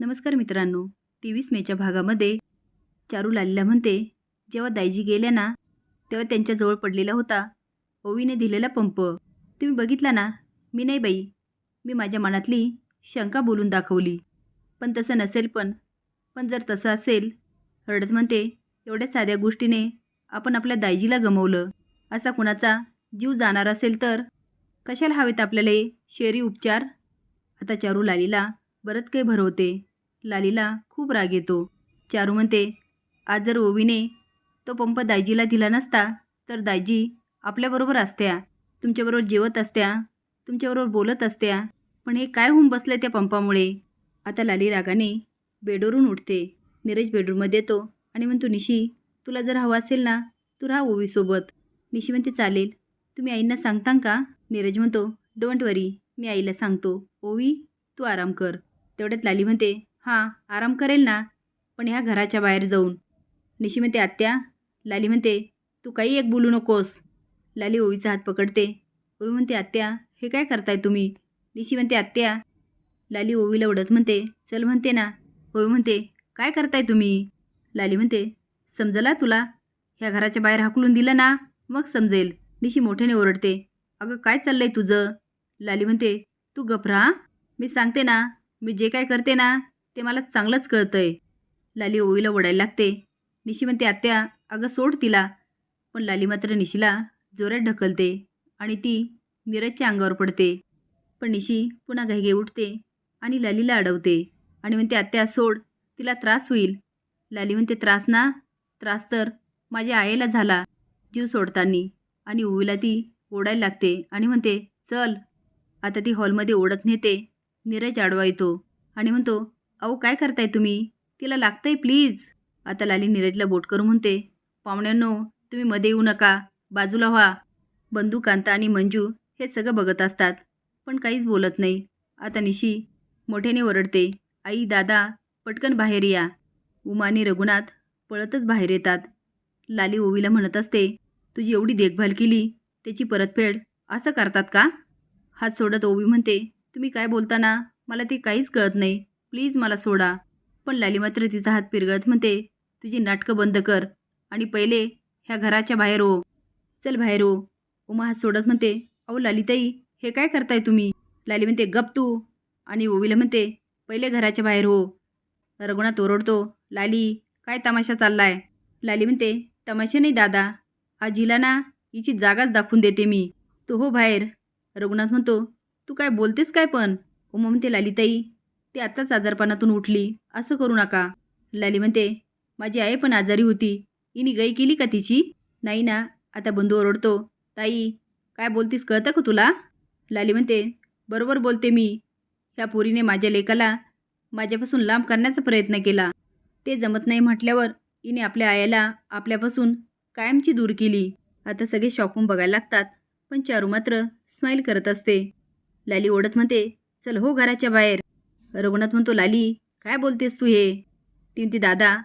नमस्कार मित्रांनो तेवीस मेच्या भागामध्ये चारू लालीला म्हणते जेव्हा दायजी गेल्या ना तेव्हा त्यांच्याजवळ पडलेला होता. ओवीने दिलेला पंप. तुम्ही बघितला ना? मी नाही बाई. मी माझ्या मनातली शंका बोलून दाखवली. पण तसं नसेल पण. पण जर तसं असेल रडत म्हणते एवढ्या साध्या गोष्टीने आपण आपल्या दायजीला गमवलं. असा कुणाचा जीव जाणार असेल तर? कशाला हवेत आपल्याला हे उपचार? आता चारू लालीला बरंच काही भरवते. लालीला खूप राग येतो. चारू म्हणते आज जर ओवीने तो पंप दायजीला दिला नसता तर दायजी आपल्याबरोबर असत्या. तुमच्याबरोबर जेवत असत्या. तुमच्याबरोबर बोलत असत्या. पण हे काय होऊन बसलं त्या पंपामुळे? आता लाली रागाने बेडवरून उठते. नीरज बेडरूममध्ये येतो आणि म्हणतो निशी तुला जर हवं असेल ना तू राहा ओवीसोबत. निशी म्हणते चालेल. तुम्ही आईंना सांगता का? नीरज म्हणतो डोंट वरी मी आईला सांगतो. ओवी तू आराम कर. तेवढ्यात लाली म्हणते हां आराम करेल ना? पण ह्या घराच्या बाहेर जाऊन. निशी म्हणते आत्या लाली म्हणते तू काही एक बोलू नकोस. लाली ओवीचा हात पकडते. ओवी म्हणते आत्या हे काय करताय तुम्ही? निशी म्हणते आत्या. लाली ओवीला ओढत म्हणते चल म्हणते ना. ओवी म्हणते काय करताय तुम्ही? लाली म्हणते समजला तुला? ह्या घराच्या बाहेर हाकलून दिलं ना मग समजेल. निशी मोठ्याने ओरडते अगं काय चाललंय तुझं? लाली म्हणते तू गपरा मी सांगते ना मी जे काय करते ना ते मला चांगलंच कळतंय. लाली ओवीला ओढायला लागते. निशी म्हणते आत्या अगं सोड तिला. पण लाली मात्र निशीला जोरात ढकलते आणि ती नीरजच्या अंगावर पडते. पण निशी पुन्हा घाईघाई उठते आणि लालीला अडवते आणि म्हणते आत्या सोड तिला त्रास होईल. लाली म्हणते त्रास ना? त्रास तर माझ्या आईला झाला जीव सोडतानी. आणि ओवीला ती ओढायला लागते आणि म्हणते चल. आता ती हॉलमध्ये ओढत नेते नीरज आडवा येतो आणि म्हणतो अहो काय करताय तुम्ही? तिला लागतंय प्लीज आता लाली नीरजला बोट करू म्हणते. पाहुण्यांनो तुम्ही मध्ये येऊ नका. बाजूला व्हा. बंधू कांता आणि मंजू हे सगळं बघत असतात पण काहीच बोलत नाही. आता निशी मोठ्याने ओरडते. आई दादा पटकन बाहेर या. उमा आणि रघुनाथ पळतच बाहेर येतात. लाली ओवीला म्हणत असते तुझी एवढी देखभाल केली त्याची परतफेड असं करतात का? हात सोडत ओवी म्हणते तुम्ही काय बोलताना? मला ते काहीच कळत नाही. प्लीज मला सोडा. पण लाली मात्र तिचा हात पिरगळत म्हणते तुझी नाटकं बंद कर आणि पहिले ह्या घराच्या बाहेर हो चल बाहेर हो उमा हात सोडत म्हणते अहो लालिताई हे काय करताय तुम्ही? लाली म्हणते गप तू. आणि ओवीला म्हणते पहिले घराच्या बाहेर हो. रघुनाथ ओरडतो लाली काय तमाशा चाललाय? लाली म्हणते तमाशा नाही दादा. आजीला ना हिची जागाच दाखवून देते मी. तो हो बाहेर. रघुनाथ म्हणतो तू काय बोलतेस काय पण? उमा म्हणते लालीताई ती आत्ताच आजारपणातून उठली. असं करू नका. लाली म्हणते माझी आई पण आजारी होती. हिने गई केली का तिची? नाही ना. आता बंधू ओरडतो. ताई काय बोलतीस? कळतं का तुला? लाली म्हणते बरोबर बोलते मी. ह्या पोरीने माझ्या लेकाला माझ्यापासून लांब करण्याचा प्रयत्न केला. ते जमत नाही म्हटल्यावर हिने आपल्या आयाला आपल्यापासून कायमची दूर केली. आता सगळे शॉकून बघायला लागतात पण चारू मात्र स्माईल करत असते. लाली ओढत म्हणते चल हो घराच्या बाहेर. रघुनाथ म्हणतो लाली काय बोलतेस तू हे? ती म्हणते दादा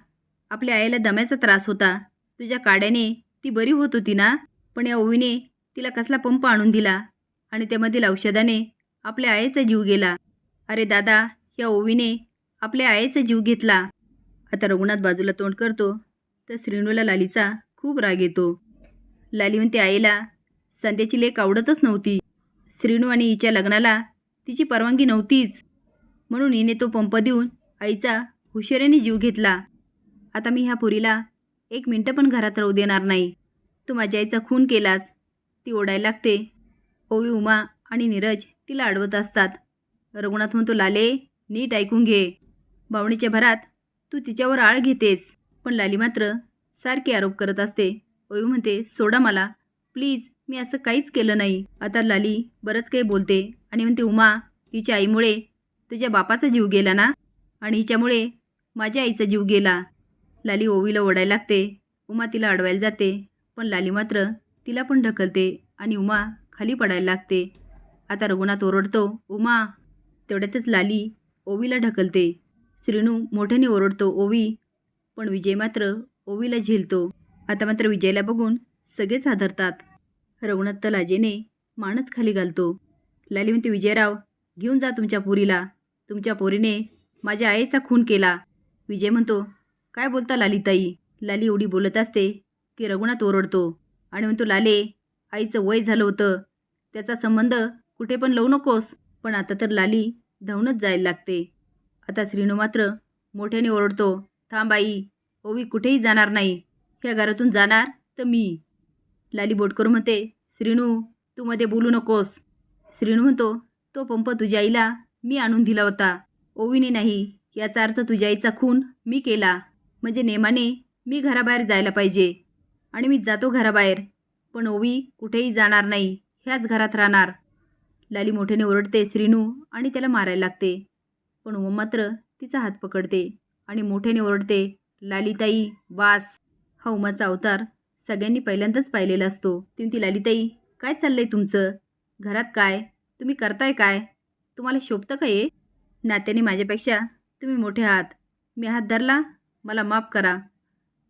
आपल्या आईला दम्याचा त्रास होता. तुझ्या काड्याने ती बरी होत होती ना? पण या ओवीने तिला कसला पंप आणून दिला आणि त्यामधील औषधाने आपल्या आईचा जीव गेला. अरे दादा या ओवीने आपल्या आईचा जीव घेतला. आता रघुनाथ बाजूला तोंड करतो तर श्रीनूला लालीचा खूप राग येतो. लाली म्हणते आईला संध्याची लेख आवडतच नव्हती. श्रीनू आणि हिच्या लग्नाला तिची परवानगी नव्हतीच. म्हणून हिने तो पंप देऊन आईचा हुशारीने जीव घेतला. आता मी ह्या पुरीला एक मिनटं पण घरात राहू देणार नाही. तू माझ्या आईचा खून केलास. ती ओढायला लागते. ओवी उमा आणि नीरज तिला अडवत असतात. रघुनाथ म्हणतो लाले नीट ऐकून घे. भावणीच्या भरात तू तिच्यावर आळ घेतेस. पण लाली मात्र सारखी आरोप करत असते. ओवी म्हणते सोडा मला. प्लीज मी असं काहीच केलं नाही. आता लाली बरंच काही बोलते आणि म्हणते उमा हिच्या आईमुळे तुझ्या बापाचा जीव गेला ना? आणि हिच्यामुळे माझ्या आईचा जीव गेला. लाली ओवीला ओढायला लागते. उमा तिला अडवायला जाते. पण लाली मात्र तिला पण ढकलते आणि उमा खाली पडायला लागते. आता रघुनाथ ओरडतो उमा. तेवढ्यातच लाली ओवीला ढकलते. श्रीनू मोठ्याने ओरडतो ओवी. पण विजय मात्र ओवीला झेलतो. आता मात्र विजयला बघून सगळेच हादरतात रघुनाथ तर लाजेने मानच खाली घालतो. लाली म्हणते विजयराव घेऊन जा तुमच्या पोरीला. तुमच्या पोरीने माझ्या आईचा खून केला. विजय म्हणतो काय बोलता लालीताई? लाली एवढी बोलत असते की रघुनाथ ओरडतो आणि म्हणतो लाले आईचं वय झालं होतं. त्याचा संबंध कुठे पण लावू नकोस. पण आता तर लाली धावूनच जायला लागते. आता श्रीनू मात्र मोठ्याने ओरडतो थांब आई ओवी कुठेही जाणार नाही. ह्या घरातून जाणार तर मी. लाली बोटकर म्हणते श्रीनू तू मध्ये बोलू नकोस. श्रीनू म्हणतो तो पंप तुझ्या आईला मी आणून दिला होता. ओवीने नाही याचा अर्थ तुझ्या आईचा खून मी केला. म्हणजे नेमाने मी घराबाहेर जायला पाहिजे. आणि मी जातो घराबाहेर. पण ओवी कुठेही जाणार नाही ह्याच घरात राहणार. लाली मोठ्याने ओरडते श्रीनू आणि त्याला मारायला लागते. पण ओम मात्र तिचा हात पकडते आणि मोठ्याने ओरडते लालिताई वास. हा उमाचा अवतार सगळ्यांनी पहिल्यांदाच पाहिलेला असतो. ती ती लालीताई काय चाललंय तुमचं? घरात काय? तुम्ही करताय काय? तुम्हाला शोभतं का हे? नात्याने माझ्यापेक्षा तुम्ही मोठे आहात. मी हात धरला मला माफ करा.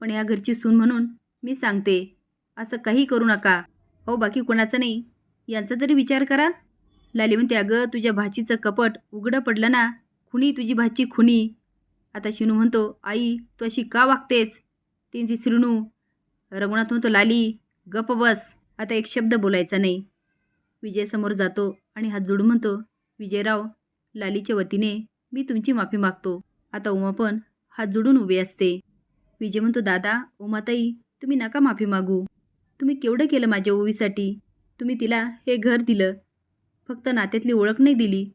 पण या घरची सून म्हणून मी सांगते असं काही करू नका. हो बाकी कोणाचं नाही. यांचा तरी विचार करा. लाली म्हणते अगं तुझ्या भाचीचं कपट उघडं पडलं ना खुनी तुझी भाची खुनी. आता शिनू म्हणतो आई तू अशी का वागतेस? त्यांची श्रीणू रघुनाथ म्हणतो लाली गप बस. आता एक शब्द बोलायचा नाही. विजय समोर जातो आणि हात जोडून म्हणतो विजयराव लालीच्या वतीने मी तुमची माफी मागतो. आता उमा पण हात जोडून उभे असते. विजय म्हणतो दादा उमाताई तुम्ही नका माफी मागू. तुम्ही केवढं केलं माझ्या ओवीसाठी? तुम्ही तिला हे घर दिलं. फक्त नात्यातली ओळख नाही दिली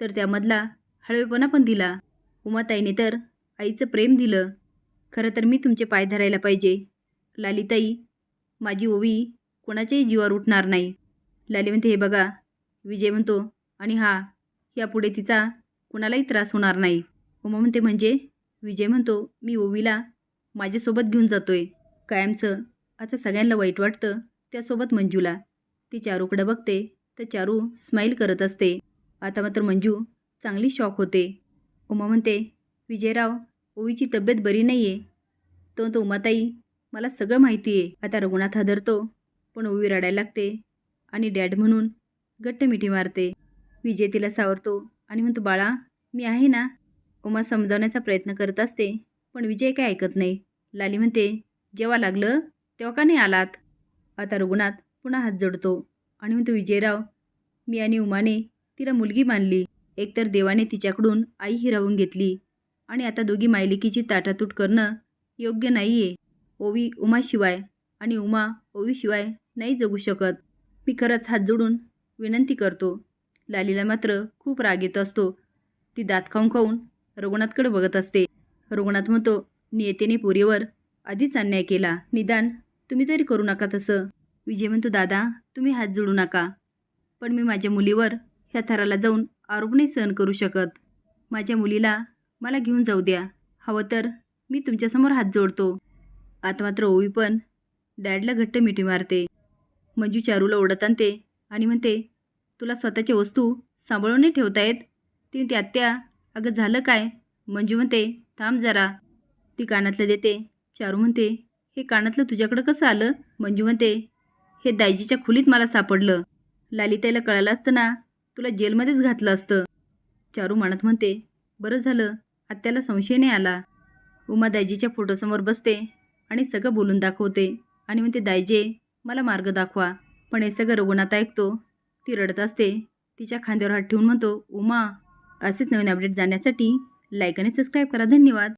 तर त्यामधला हळवेपणा पण दिला. उमाताईने तर आईचं प्रेम दिलं. खरं तर मी तुमचे पाय धरायला पाहिजे. लालीताई माझी ओवी कोणाच्याही जीवावर उठणार नाही. लाली म्हणते हे बघा. विजय म्हणतो आणि हा यापुढे तिचा कुणालाही त्रास होणार नाही. उमा म्हणते म्हणजे? विजय म्हणतो मी ओवीला माझ्यासोबत घेऊन जातोय. कायमचं आता सगळ्यांना वाईट वाटतं त्यासोबत मंजूला. ती चारूकडे बघते तर चारू स्माईल करत असते. आता मात्र मंजू चांगली शॉक होते. उमा म्हणते विजयराव ओवीची तब्येत बरी नाही आहे तो तो उमाताई मला सगळं माहिती आहे आता रघुनाथ हादरतो पण ओवी रडायला लागते आणि डॅड म्हणून घट्ट मिठी मारते. विजय तिला सावरतो आणि म्हणतो बाळा मी आहे ना उमा समजावण्याचा प्रयत्न करत असते पण विजय काय ऐकत नाही. लाली म्हणते जेव्हा लागलं तेव्हा का नाही आलात? आता रुग्णात पुन्हा हात जोडतो आणि म्हणतो विजयराव मी आणि उमाने तिला मुलगी मानली. एकतर देवाने तिच्याकडून आई हिरावून घेतली आणि आता दोघी मायलिकीची ताटातूट करणं योग्य नाही आहे ओवी उमाशिवाय आणि उमा ओवीशिवाय नाही जगू शकत. मी खरंच हात जोडून विनंती करतो. लालीला मात्र खूप राग येत असतो. ती दात खाऊन खाऊन रघुनाथकडे बघत असते. रघुनाथ म्हणतो नियतेने पुरीवर आधीच अन्याय केला. निदान तुम्ही तरी करू नका तसं. विजय म्हणतो दादा तुम्ही हात जोडू नका. पण मी माझ्या मुलीवर ह्या थराला जाऊन आरोप नाही सहन करू शकत. माझ्या मुलीला मला घेऊन जाऊ द्या. हवं तर मी तुमच्यासमोर हात जोडतो. आता मात्र ओवी पण डॅडला घट्ट मिठी मारते. मंजू चारूला ओढत आणते आणि म्हणते तुला स्वतःच्या वस्तू सांभाळून नाही ठेवता येत? ती म्हणते आत्या अगं झालं काय? मंजू म्हणते थांब जरा. ती कानातलं देते. चारू म्हणते हे कानातलं तुझ्याकडं कसं आलं? मंजू म्हणते हे दायजीच्या खुलीत मला सापडलं. लालिताईला कळालं असतं ना तुला जेलमध्येच घातलं असतं. चारू म्हणत म्हणते बरं झालं आत्याला संशय नाही आला. उमा दायजीच्या फोटोसमोर बसते आणि सगळं बोलून दाखवते आणि म्हणते दायजे मला मार्ग दाखवा. पण हे सगळं रघुनाथ ऐकतो. ती रडत असते. तिच्या खांद्यावर हात ठेवून म्हणतो उमा असेच नवीन अपडेट जाण्यासाठी लाईक आणि सबस्क्राईब करा. धन्यवाद.